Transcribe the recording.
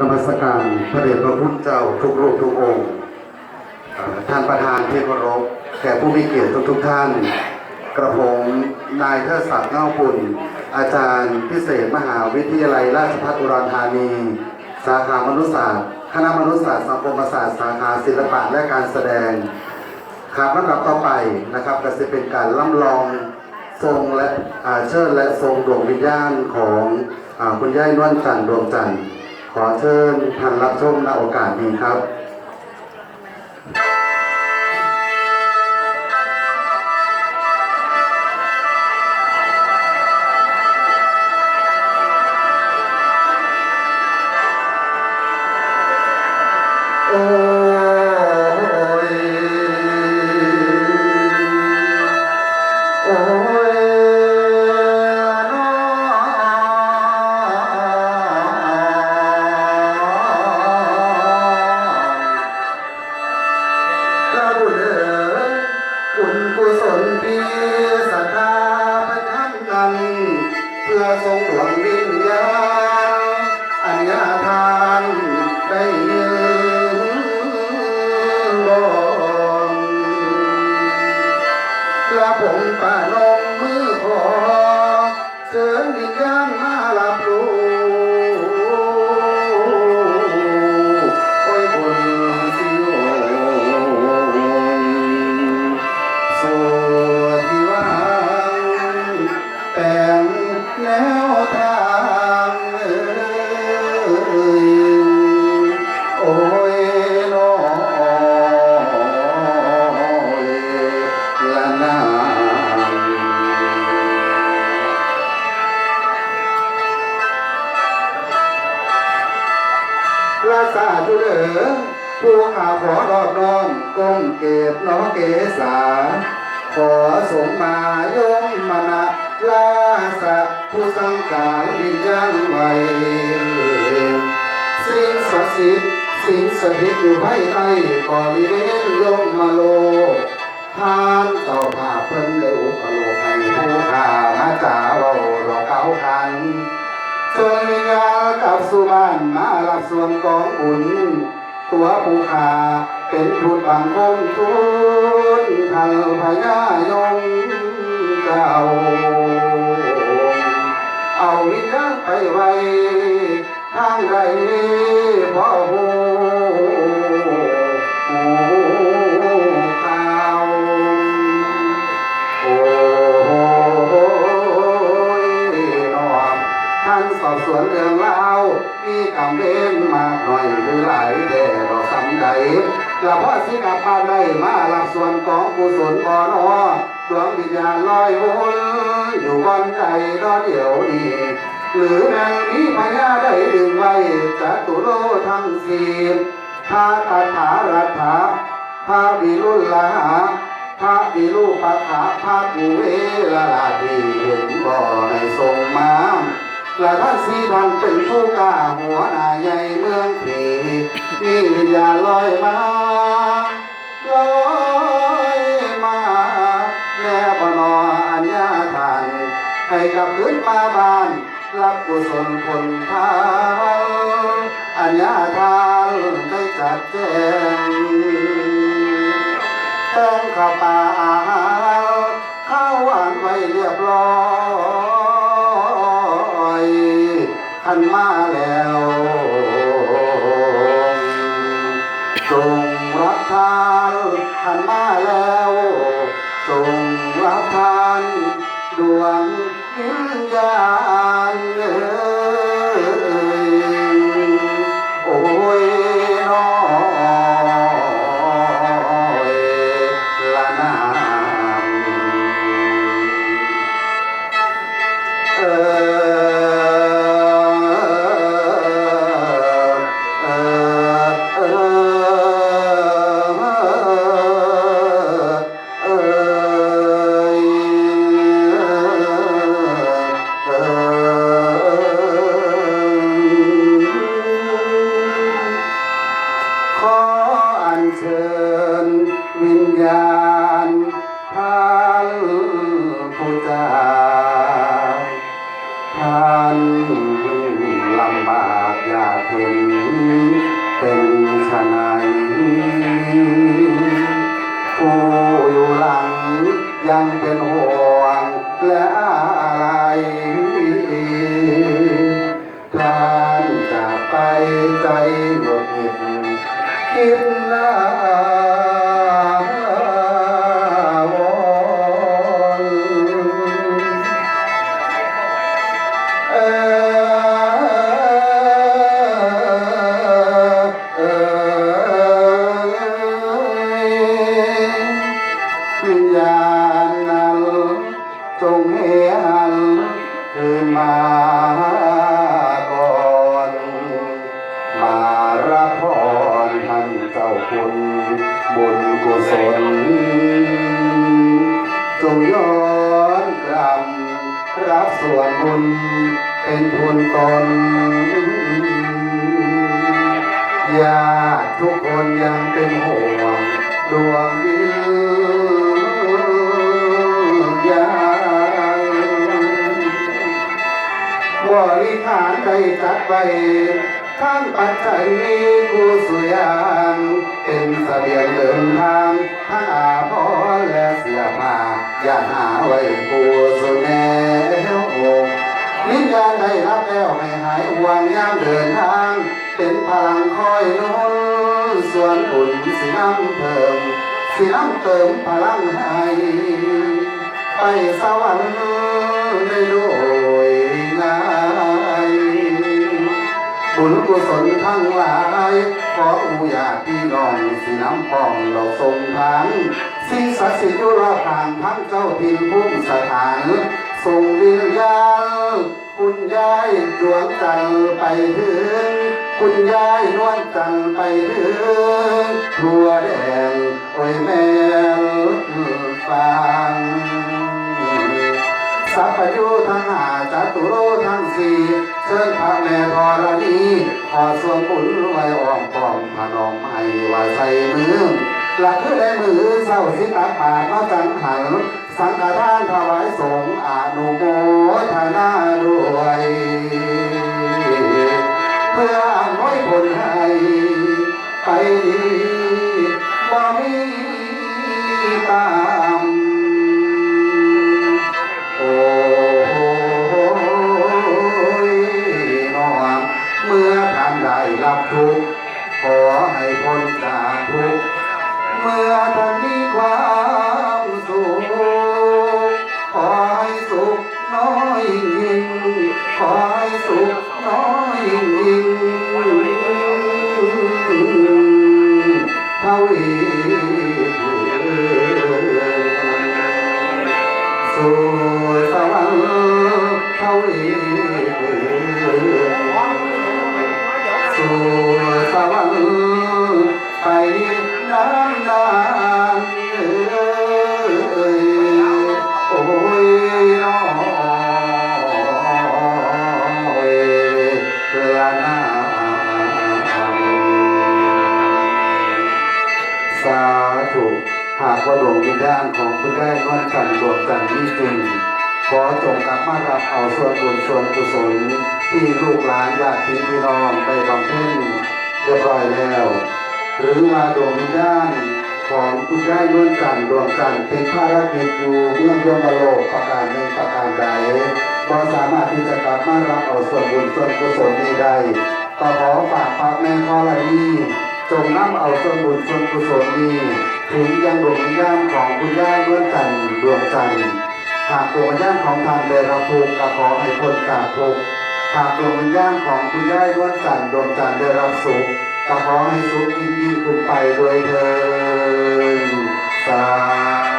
นมัสการพระเดชพระพุทธเจ้าทุกรูปทุกองค์ท่านประธานที่เคารพแขกผู้มีเกียรติทุกๆท่าน กระผมนายเทิดศักดิ์เง่าปุ่น อาจารย์พิเศษมหาวิทยาลัยราชภัฏอุดรธานี สาขามนุษยศาสตร์ คณะมนุษยศาสตร์สังคมศาสตร์สาขาศิลปะและการแสดงครับลำดับต่อไปนะครับก็จะเป็นการล่ำลองทรงและอ่าเชิญและทรงดวงวิญญาณของอคุณย่ายนวลจันทร์ดวงจันทร์ ขอเชิญท่านรับชมณโอกาสนี้ครับ พื่อทรงดวงวิญญาณอัญญาทานได้ ก้มเก็บน้องเกษา ขอสมมายมมณะลาสะผู้สังการวิญญาณไวสิ่งศักดิ์สิทธิ์สิ่งสถิตอยู่ภายในบริเวณยมมาโลทานเจ้าภาพเพิ่นได้อุปโลกให้ผู้ขามาจ่าเว้าดอกเก้าคันเชิญวิญญากับสู่บ้านมารับส่วนกองบุญตัวผู้ขา เป็นทูตบางคงทูลทันพญายงเจ้า เอาวิญญาณไปไว้ทางใดพ่อหูหูข่าโอ้ยน้องท่านสอบสวนเรื่องเล่ามีกำเบนมากหน่อยหรือหลายแต่ดอกสำใด ล้วพ่อสิกลับบ้านได้มารับส่วนของกุศลบ่อนอดวงวิญญาณลอยวนอยู่บนใจรอเดี๋ยวนี้หรือแมงนี้พญาได้ดึงไว้จัตุโลทั้งสี่ทาตาถารัฐาพาวิรุลลาพระบิลูปะขาพระกุเวลาลาที่เห็นบ่อในทรงมาและท่านสีทันเป็นผู้กล้าหัวหน้าใหญ่เมืองผีมีวิญญาณลอยมา กุศลผลทานอัญญาทานได้จัดแจงแตงข้าวปลาอาหารข้าวหวานไว้เรียบร้อยขันมาแล้ว ดวงญาณเอโอ้ยน้อยละนางเออ รับส่วนบุญเป็นทุนตนญาติทุกคนยังเป็นห่วงดวงวิญญาณบริหารได้จัดไว้ ทั้งปัจจัยกูสุยางเป็นเสบียงเดินทางทั้งอาภรณ์และเสื้อผ้าอย่าหาไว้กูสุแนววิญญาณได้รับแล้วไม่หายห่วงยามเดินทาง เป็นพลังคอยนุนส่วนบุญสิน้ำเพิ่มสิน้ำเติมพลังให้ไปสวรรค์ได้โดยงา บุญกุศลทั้งหลายขออุญาติพี่น้องสิน้ำพองเราทรงทานสิ่งศักดิ์สิทธิ์อยู่รอบทางพังเจ้าทินภูมิสถานทรงวิญญาณคุณยายดวงจันทร์ไปถึง คุณยายนวลจันทร์ไปถึงทัวแดงโอ้ยแม่ฟังสัพพยุทั้งหาจัตุโรทั้งสี่เชิญพระ ขอส่วนบุญไว้อ้อมกองพนมให้ว่าใส่มือหลักคือได้มือเศร้าสิตาปาดมาจังหันสังฆทานถวายสง ไหากว่าดวงวิญญาณของคุณได้นวลจันทร์ดวงจันทร์มีจริงขอจงกลับมารับเอาส่วนบุญส่วนกุศลที่ลูกหลานญาติพี่น้องได้บำเพ็ญเรียบร้อยแล้ว หรือว่าดวงวิญญาณของคุณได้นวลจันทร์ดวงจันทร์เป็นภารกิจอยู่เมืองยมโลกประการหนึ่งประการใดก็สามารถที่จะกลับมารับเอาส่วนบุญส่วนกุศลนี้ได้ก็ขอฝากพระแม่ธรณีจงนำเอาส่วนบุญส่วนกุศลนี้ ถึงยังดวงวิญญาณของคุณย่าดวงจันดวงจันทร์หากดวงวิญญาณของท่านได้รับทุกข์ก็ขอให้พ้นจากทุกข์หากดวงวิญญาณของคุณย่าดวงจันดวงจันทร์ได้รับสุขก็ขอให้สุขยิ่งยิ่งขึ้นไปโดวยเถิด